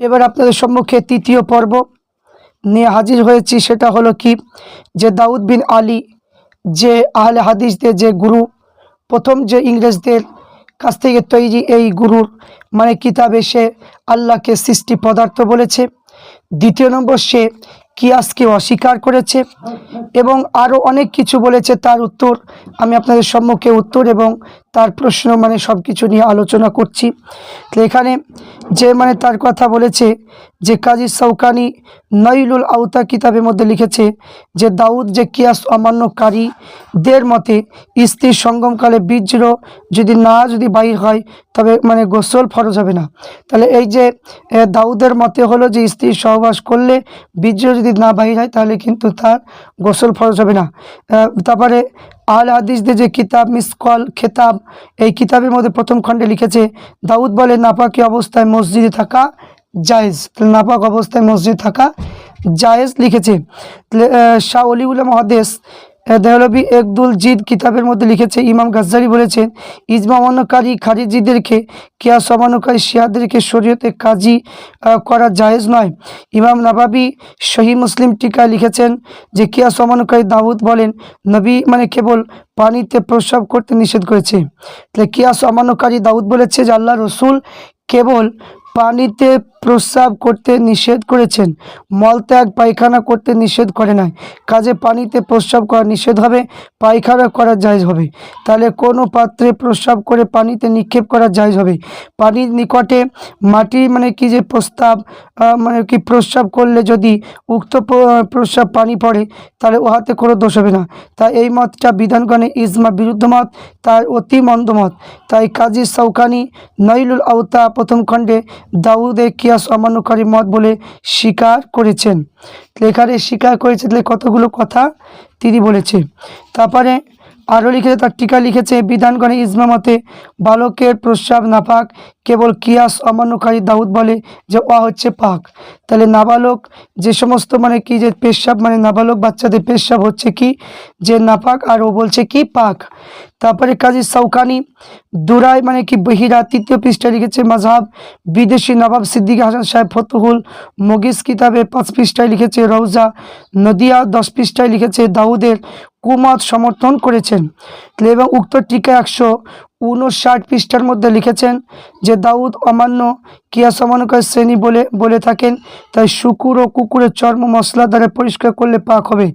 এবার আপনাদের সম্মুখে তৃতীয় পর্ব নিয়ে হাজির হয়েছি। সেটা হলো কি? যে দাউদ বিন আলী, যে আহলে হাদিসদের যে গুরু, প্রথম যে ইংরেজদের কাছ থেকে তৈরি এই গুরুর মানে কিতাবে সে আল্লাহকে সৃষ্টি পদার্থ বলেছে। দ্বিতীয় নম্বর, সে কিয়াসকে অস্বীকার করেছে এবং আরও অনেক কিছু বলেছে। তার উত্তর আমি আপনাদের সম্মুখে উত্তর এবং তার প্রশ্ন মানে সব কিছু নিয়ে আলোচনা করছি। তো এখানে যে মানে তার কথা বলেছে যে কাজী সৌকানি নইলুল আউতা কিতাবের মধ্যে লিখেছে যে, দাউদ যে কিয়াস অমান্যকারীদের মতে স্ত্রীর সঙ্গমকালে বীর্য যদি না যদি বাহির হয়, তবে মানে গোসল ফরজ হবে না। তাহলে এই যে দাউদের মতে হলো যে স্ত্রীর সহবাস করলে বীর্য যদি না বাহির হয়, তাহলে কিন্তু তার গোসল ফরজ হবে না। তারপরে আল হাদিসদের যে কিতাব, মিসকল, খেতাব, এই কিতাবের মধ্যে প্রথম খণ্ডে লিখেছে, দাউদ বলে, নাপাকি অবস্থায় মসজিদে থাকা জায়েজ। নাপাক অবস্থায় মসজিদে থাকা জায়েজ লিখেছে। শাহ অলিউল্লাহ মহাদেশ দেহলবি একদুল জিদ কিতাবের মধ্যে লিখেছে, ইমাম গাজ্জারি বলেছেন, ইজমা অমান্যকারী খারিজিদেরকে কেয়া সমানকারী শিয়াদেরকে শরীয়তে কাজী করা জায়েজ নয়। ইমাম নাবাবি সহি মুসলিম টিকায় লিখেছেন যে কেয়া সমানকারী দাউদ বলেন, নবী মানে কেবল পানিতে প্রস্রাব করতে নিষেধ করেছে। তাহলে কেয়া সমানকারী দাউদ বলেছে যে, আল্লাহ রসুল কেবল পানিতে প্রস্রাব করতে নিষেধ করেছেন। মলত্যাগ, পায়খানা করতে নিষেধ করে নাই। কাজে পানিতে প্রস্রাব করা নিষেধ হবে, পায়খানা করা জায়জ হবে। তাহলে কোনো পাত্রে প্রস্রাব করে পানিতে নিক্ষেপ করা জায়জ হবে? পানির নিকটে মাটি মানে কি যে প্রস্তাব মানে কি প্রস্রাব করলে যদি উক্ত প্রস্রাব পানি পড়ে, তাহলে উহাতে কোনো দোষ হবে না। তাই এই মতটা বিধানগণে ইজমা বিরুদ্ধ মত, তার অতি মন্দ মত। তাই কাজী সৌকানি নইলুল আওতা প্রথম খণ্ডে দাউদে কিয়াস অমান্যকারী মত বলে স্বীকার করেছেন। লেখারে স্বীকার করেছে তাহলে কতগুলো কথা তিনি বলেছে। তারপরে আরও লিখেছে তার টিকা লিখেছে, বিধানগণে ইজমা মতে বালকের প্রস্রাব নাপাক, কেবল কিয়াস অমান্যকারী দাউদ বলে যে ও হচ্ছে পাক। তাহলে নাবালক যে সমস্ত মানে কি যে পেশাব মানে নাবালক বাচ্চাদের পেশাব হচ্ছে কি? যে নাপাক আর ও বলছে কি পাক। তারপরে কাজী সৌকানি দুরাই মানে কি বহিরা তৃতীয় পৃষ্ঠায় লিখেছে মাঝহাব বিদেশি নবাব সিদ্দিক হাসান সাহেব ফতুহুল মগিস কিতাবে পাঁচ পৃষ্ঠায় লিখেছে রৌজা নদিয়া দশ পৃষ্ঠায় লিখেছে দাউদের কুমত সমর্থন করেছেন। এবং উক্ত টিকা একশো উনষাট পৃষ্ঠার মধ্যে লিখেছেন যে, দাউদ অমান্য কিয়া সমানকার শ্রেণি বলে বলে থাকেন। তাই শুকুর ও কুকুরের চর্ম মশলা দ্বারা পরিষ্কার করলে পাক হবে।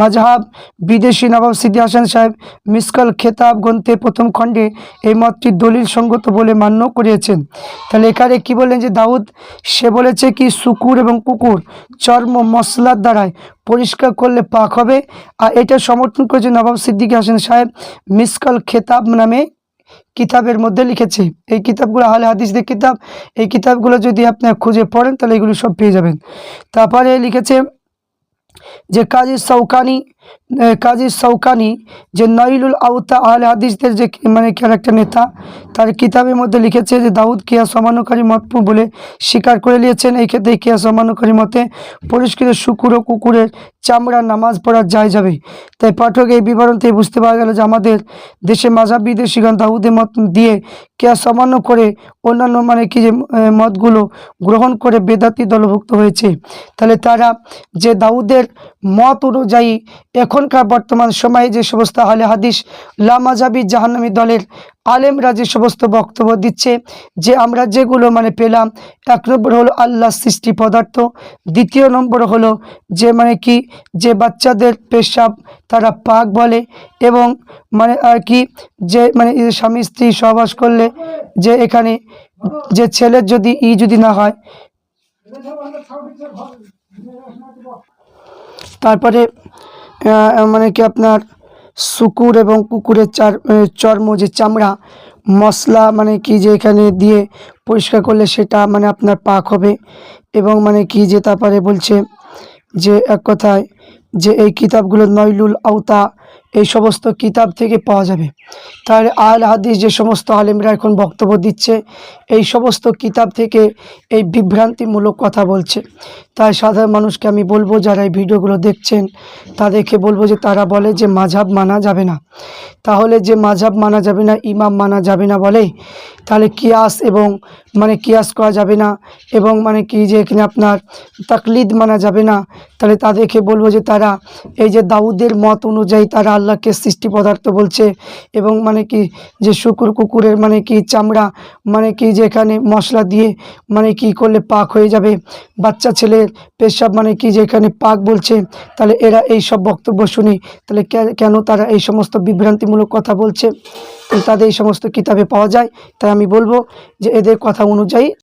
মাজহাব বিদেশি নবাব সিদ্দি হাসান সাহেব মিসকাল খেতাব গ্রন্থে প্রথম খণ্ডে এই মতটি দলিল সঙ্গত বলে মান্য করিয়েছেন। তাহলে এখানে কি বললেন যে, দাউদ, সে বলেছে কি, শুকুর এবং কুকুর চর্ম মশলার দ্বারায় পরিষ্কার করলে পাক হবে। আর এটা সমর্থন করেছে নবাব সিদ্দিক হাসান সাহেব মিসকাল খেতাব নামে কিতাবের মধ্যে লিখেছে। এই কিতাবগুলো আহলে হাদিসদের কিতাব। এই কিতাবগুলো যদি আপনার খুঁজে পড়েন, তাহলে এগুলো সব পেয়ে যাবেন। তারপরে লিখেছে যে, কাজী সৌকানি কাজী সৌকানি যে নইলুল আউতা আহলে হাদিসদের যে মানে একটা নেতা, তার কিতাবের মধ্যে লিখেছে যে দাউদ কিয়া সমানকারী মত বলে স্বীকার করে নিয়েছেন। এই ক্ষেত্রে কিয়া সমানকারী মতে পরিষ্কৃত শুকুর ও কুকুরের চামড়া নামাজ পড়া যায় যাবে তাই পাঠক এই বিবরণ থেকে বুঝতে পারা গেল যে আমাদের দেশে মাঝাব বিদেশিগণ দাউদের মত দিয়ে কেয়া সামান্য করে অন্যান্য মানে কি যে মতগুলো গ্রহণ করে বেদাতি দলভুক্ত হয়েছে। তাহলে তারা যে দাউদের মত অনুযায়ী এখনকার বর্তমান সময়ে যে সমস্ত আলে হাদিস লামাজাবি জাহান্নামী দলের আলেমরা যে সমস্ত বক্তব্য দিচ্ছে, যে আমরা যেগুলো মানে পেলাম, এক নম্বর হলো আল্লাহ সৃষ্টি পদার্থ, দ্বিতীয় নম্বর হলো যে মানে কি, যে বাচ্চাদের পেশাব তারা পাক বলে এবং মানে আর কি যে মানে স্বামী স্ত্রী সহবাস করলে যে এখানে যে ছেলের যদি ই যদি না হয়। তারপরে মানে কি আপনার শুকুর এবং কুকুরের চার চর্ম, যে চামড়া, মশলা মানে কি যে এখানে দিয়ে পরিষ্কার করলে সেটা মানে আপনার পাক হবে এবং মানে কি যে তারপরে বলছে যে এক কথায় যে এই কিতাবগুলো নইলুল আওতা, এই সমস্ত কিতাব থেকে পাওয়া যাবে। তাহলে আল হাদিস যে সমস্ত আলেমরা এখন বক্তব্য দিচ্ছে এই সমস্ত কিতাব থেকে এই বিভ্রান্তিমূলক কথা বলছে। তাই সাধারণ মানুষকে আমি বলব, যারা এই ভিডিওগুলো দেখছেন, তাদেরকে বলব যে তারা বলে যে মাঝাব মানা যাবে না। তাহলে যে মাঝাব মানা যাবে না, ইমাম মানা যাবে না বলে, তাহলে কিয়াস এবং মানে কিয়াস করা যাবে না, এবং মানে কি যে এখানে আপনার তাকলিদ মানা যাবে না, তাহলে তাদেরকে বলব যে তারা এই যে দাউদের মত অনুযায়ী তারা আল্লাহকে সৃষ্টি পদার্থ বলছে, এবং মানে কি যে শুকুর কুকুরের মানে কি চামড়া মানে কি যে এখানে মশলা দিয়ে মানে কি করলে পাক হয়ে যাবে, বাচ্চা ছেলের পেশাব মানে কি যে এখানে পাক বলছে, তাহলে এরা এই সব বক্তব্য শুনি, তাহলে কেন তারা এই সমস্ত বিভ্রান্তিমূলক কথা বলছে? তাদের এই সমস্ত কিতাবে পাওয়া যায়। তাই আমি বলব যে এদের কথা অনুযায়ী